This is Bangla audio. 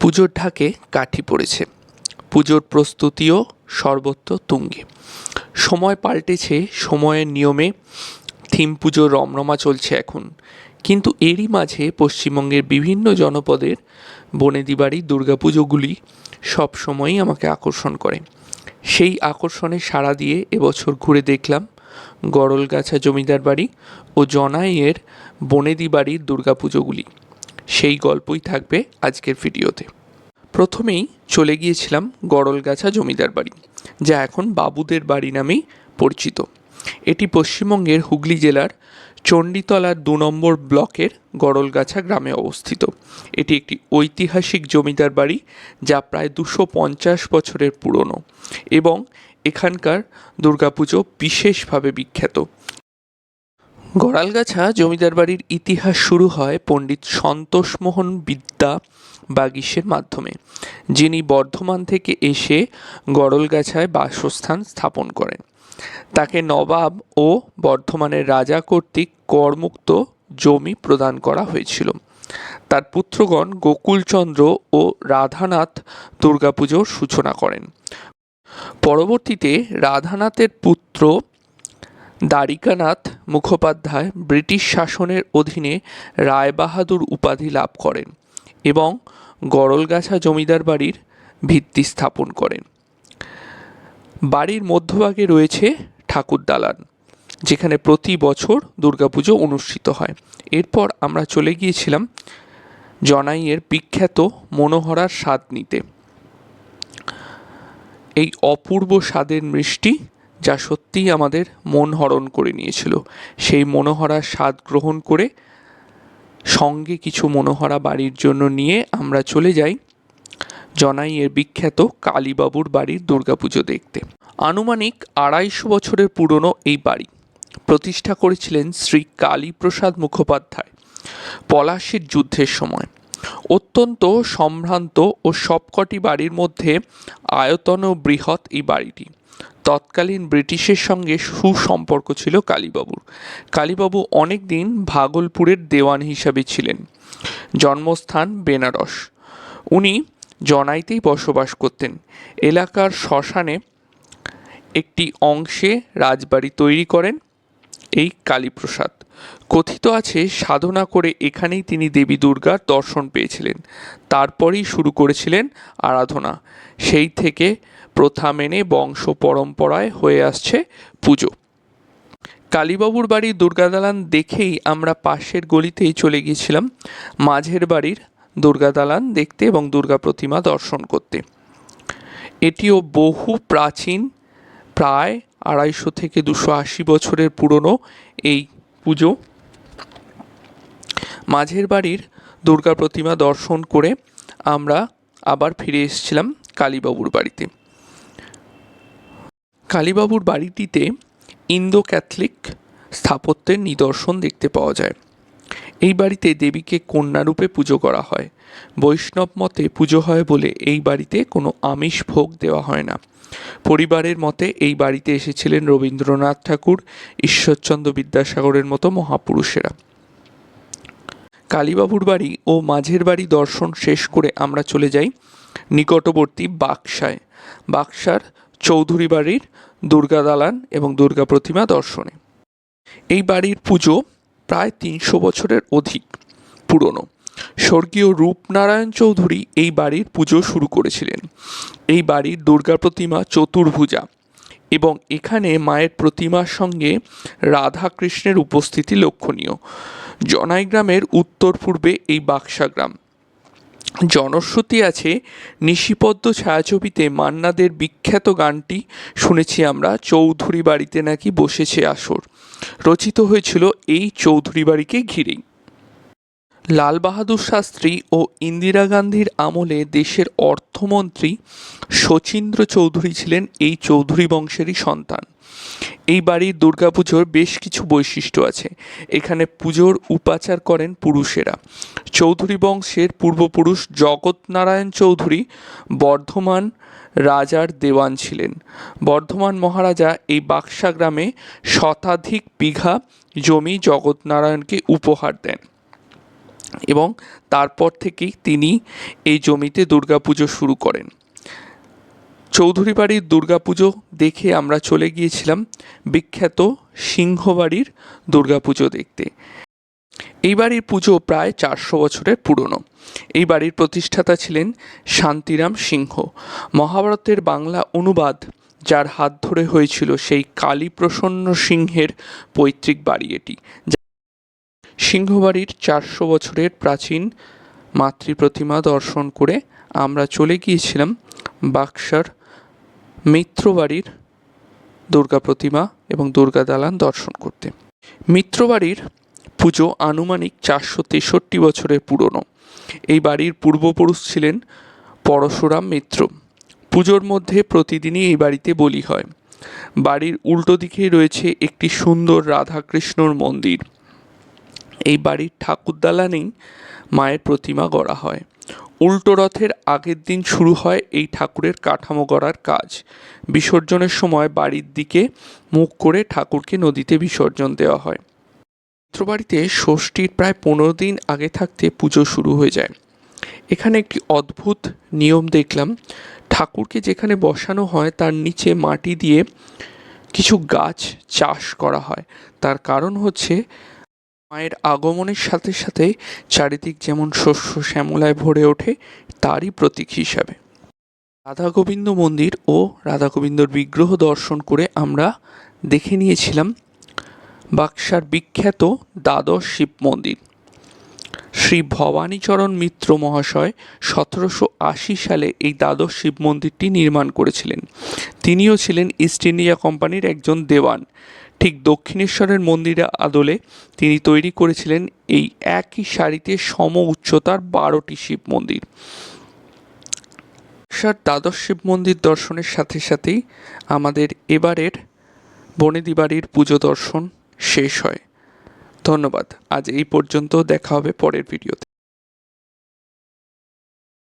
পুজোর ঢাকে কাঠি পড়েছে। পুজোর প্রস্তুতিও সর্বত্র তুঙ্গে। সময় পাল্টেছে, সময়ের নিয়মে থিম পুজোর রমরমা চলছে এখন। কিন্তু এরই মাঝে পশ্চিমবঙ্গের বিভিন্ন জনপদের বনেদি বাড়ির দুর্গাপুজোগুলি সবসময়ই আমাকে আকর্ষণ করে। সেই আকর্ষণে সাড়া দিয়ে এবছর ঘুরে দেখলাম গড়লগাছা জমিদার বাড়ি ও জনাইয়ের বনেদি বাড়ির দুর্গাপুজোগুলি। সেই গল্পই থাকবে আজকের ভিডিওতে। প্রথমেই চলে গিয়েছিলাম গড়লগাছা জমিদার বাড়ি, যা এখন বাবুদের বাড়ি নামেই পরিচিত। এটি পশ্চিমবঙ্গের হুগলি জেলার চণ্ডীতলার দু নম্বর ব্লকের গড়লগাছা গ্রামে অবস্থিত। এটি একটি ঐতিহাসিক জমিদার বাড়ি, যা প্রায় দুশো পঞ্চাশ বছরের পুরনো এবং এখানকার দুর্গাপুজো বিশেষভাবে বিখ্যাত। গড়ালগাছা জমিদার বাড়ির ইতিহাস শুরু হয় পণ্ডিত সন্তোষমোহন বিদ্যা বাগিসের মাধ্যমে, যিনি বর্ধমান থেকে এসে গড়লগাছায় বাসস্থান স্থাপন করেন। তাকে নবাব ও বর্ধমানের রাজা কর্তৃক করমুক্ত জমি প্রদান করা হয়েছিল। তার পুত্রগণ গোকুলচন্দ্র ও রাধানাথ দুর্গাপুজোর সূচনা করেন। পরবর্তীতে রাধানাথের পুত্র দ্বারিকানাথ মুখোপাধ্যায় ব্রিটিশ শাসনের অধীনে রায়বাহাদুর উপাধি লাভ করেন এবং গড়লগাছা জমিদার বাড়ির ভিত্তি স্থাপন করেন। বাড়ির মধ্যভাগে রয়েছে ঠাকুর দালান, যেখানে প্রতি বছর দুর্গাপুজো অনুষ্ঠিত হয়। এরপর আমরা চলে গিয়েছিলাম জনাইয়ের বিখ্যাত মনোহরার স্বাদ নিতে। এই অপূর্ব স্বাদের মিষ্টি যা সত্যিই আমাদের মন হরণ করে নিয়েছিল। সেই মনোহরার স্বাদ গ্রহণ করে সঙ্গে কিছু মনোহরা বাড়ির জন্য নিয়ে আমরা চলে যাই জনাই এর বিখ্যাত কালীবাবুর বাড়ির দুর্গাপুজো দেখতে। আনুমানিক আড়াইশো বছরের পুরনো এই বাড়ি প্রতিষ্ঠা করেছিলেন শ্রী কালীপ্রসাদ মুখোপাধ্যায় পলাশির যুদ্ধের সময়। অত্যন্ত সম্ভ্রান্ত ও সবকটি বাড়ির মধ্যে আয়তন ও বৃহৎ এই বাড়িটি। তৎকালীন ব্রিটিশের সঙ্গে সুসম্পর্ক ছিল কালীবাবুর। কালীবাবু অনেক দিন ভাগলপুরের দেওয়ান হিসাবে ছিলেন। জন্মস্থান বেনারস। উনি জনাইতেই বসবাস করতেন। এলাকার শ্মশানে একটি অংশে রাজবাড়ি তৈরি করেন এই কালীপ্রসাদ। কথিত আছে, সাধনা করে এখানেই তিনি দেবী দুর্গার দর্শন পেয়েছিলেন। তারপরেই শুরু করেছিলেন আরাধনা। সেই থেকে প্রথা মেনে বংশ পরম্পরায় হয়ে আসছে পুজো। কালীবাবুর বাড়ির দুর্গাদালান দেখেই আমরা পাশের গলিতেই চলে গিয়েছিলাম। মাঝের বাড়ির দুর্গাদালান দেখতে এবং দুর্গা প্রতিমা দর্শন করতে। এটিও বহু প্রাচীন, প্রায় আড়াইশো থেকে দুশো আশি বছরের পুরনো এই পুজো। মাঝের বাড়ির দুর্গা প্রতিমা দর্শন করে আমরা আবার ফিরে এসেছিলাম কালীবাবুর বাড়িতে। কালীবাবুর বাড়িটিতে ইন্দো ক্যাথলিক স্থাপত্যের নিদর্শন দেখতে পাওয়া যায়। এই বাড়িতে দেবীকে কন্যারূপে পুজো করা হয়। বৈষ্ণব মতে পুজো হয় বলে এই বাড়িতে কোনো আমিষ ভোগ দেওয়া হয় না। পরিবারের মতে এই বাড়িতে এসেছিলেন রবীন্দ্রনাথ ঠাকুর, ঈশ্বরচন্দ্র বিদ্যাসাগরের মতো মহাপুরুষেরা। কালীবাবুর বাড়ি ও মাঝের বাড়ি দর্শন শেষ করে আমরা চলে যাই নিকটবর্তী বাক্সায়। বাক্সার চৌধুরী বাড়ির দুর্গা দালান এবং দুর্গা প্রতিমা দর্শনে। এই বাড়ির পুজো প্রায় তিনশো বছরের অধিক পুরনো। স্বর্গীয় রূপনারায়ণ চৌধুরী এই বাড়ির পুজো শুরু করেছিলেন। এই বাড়ির দুর্গা প্রতিমা চতুর্ভুজা এবং এখানে মায়ের প্রতিমার সঙ্গে রাধা কৃষ্ণের উপস্থিতি লক্ষণীয়। জনাই গ্রামের উত্তর পূর্বে এই বাক্সা গ্রাম। জনশ্রুতি আছে, নিশিপদ্ম ছায়াছবিতে মান্নাদের বিখ্যাত গানটি শুনেছি আমরা, চৌধুরী বাড়িতে নাকি বসেছে আসর। রচিত হয়েছিল এই চৌধুরী বাড়িকে ঘিরেই। লাল বাহাদুর শাস্ত্রী ও ইন্দিরা গান্ধীর আমলে দেশের অর্থমন্ত্রী শচীন্দ্র চৌধুরী ছিলেন এই চৌধুরী বংশেরই সন্তান। এই বাড়ির দুর্গাপুজোর বেশ কিছু বৈশিষ্ট্য আছে। এখানে পুজোর উপাচার করেন পুরুষেরা। চৌধুরী বংশের পূর্বপুরুষ জগৎনারায়ণ চৌধুরী বর্ধমান রাজার দেওয়ান ছিলেন। বর্ধমান মহারাজা এই বাক্সা গ্রামে শতাধিক বিঘা জমি জগৎনারায়ণকে উপহার দেন। এবং তারপর থেকেই তিনি এই জমিতে দুর্গাপুজো শুরু করেন। চৌধুরী বাড়ির দুর্গাপুজো দেখে আমরা চলে গিয়েছিলাম বিখ্যাত সিংহবাড়ির দুর্গাপুজো দেখতে। এই বাড়ির পুজো প্রায় চারশো বছরের পুরনো। এই বাড়ির প্রতিষ্ঠাতা ছিলেন শান্তিরাম সিংহ। মহাভারতের বাংলা অনুবাদ যার হাত ধরে হয়েছিল সেই কালীপ্রসন্ন সিংহের পৈতৃক বাড়ি এটি সিংহবাড়ির চারশো বছরের প্রাচীন মাতৃ প্রতিমা দর্শন করে আমরা চলে গিয়েছিলাম বাক্সার মিত্রবাড়ির দুর্গা প্রতিমা এবং দুর্গা দালান দর্শন করতে। মিত্রবাড়ির পুজো আনুমানিক চারশো তেষট্টি বছরের পুরনো। এই বাড়ির পূর্বপুরুষ ছিলেন পরশুরাম মিত্র। পুজোর মধ্যে প্রতিদিনই এই বাড়িতে বলি হয়। বাড়ির উল্টো দিকে রয়েছে একটি সুন্দর রাধাকৃষ্ণর মন্দির। এই বাড়ির ঠাকুর দালানেই মায়ের প্রতিমা গড়া হয়। উল্টো রথের আগের দিন শুরু হয় এই ঠাকুরের কাঠামো গড়ার কাজ। বিসর্জনের সময় বাড়ির দিকে মুখ করে ঠাকুরকে নদীতে বিসর্জন দেওয়া হয়। মিত্রবাড়িতে ষষ্ঠীর প্রায় পনেরো দিন আগে থাকতে পুজো শুরু হয়ে যায়। এখানে একটি অদ্ভুত নিয়ম দেখলাম। ঠাকুরকে যেখানে বসানো হয় তার নিচে মাটি দিয়ে কিছু গাছ চাষ করা হয়। তার কারণ হচ্ছে মায়ের আগমনের সাথে সাথে চারিদিক যেমন শস্য শ্যামলায় ভরে ওঠে, তারই প্রতীক হিসাবে। রাধা গোবিন্দ মন্দির ও রাধা গোবিন্দর বিগ্রহ দর্শন করে আমরা দেখে নিয়েছিলাম বাক্সার বিখ্যাত দ্বাদশ শিব মন্দির। শ্রী ভবানীচরণ মিত্র মহাশয় সতেরোশো আশি সালে এই দ্বাদশ শিব মন্দিরটি নির্মাণ করেছিলেন। তিনিও ছিলেন ইস্ট ইন্ডিয়া কোম্পানির একজন দেওয়ান। ঠিক দক্ষিণেশ্বরের মন্দিরের আদলে তিনি তৈরি করেছিলেন এই একই সারিতে সম উচ্চতার বারোটি শিব মন্দির। দ্বাদশ শিব মন্দির দর্শনের সাথে সাথেই আমাদের এবারের বনেদি বাড়ির পুজো দর্শন শেষ হয়। ধন্যবাদ। আজ এই পর্যন্ত দেখা হবে পরের ভিডিওতে।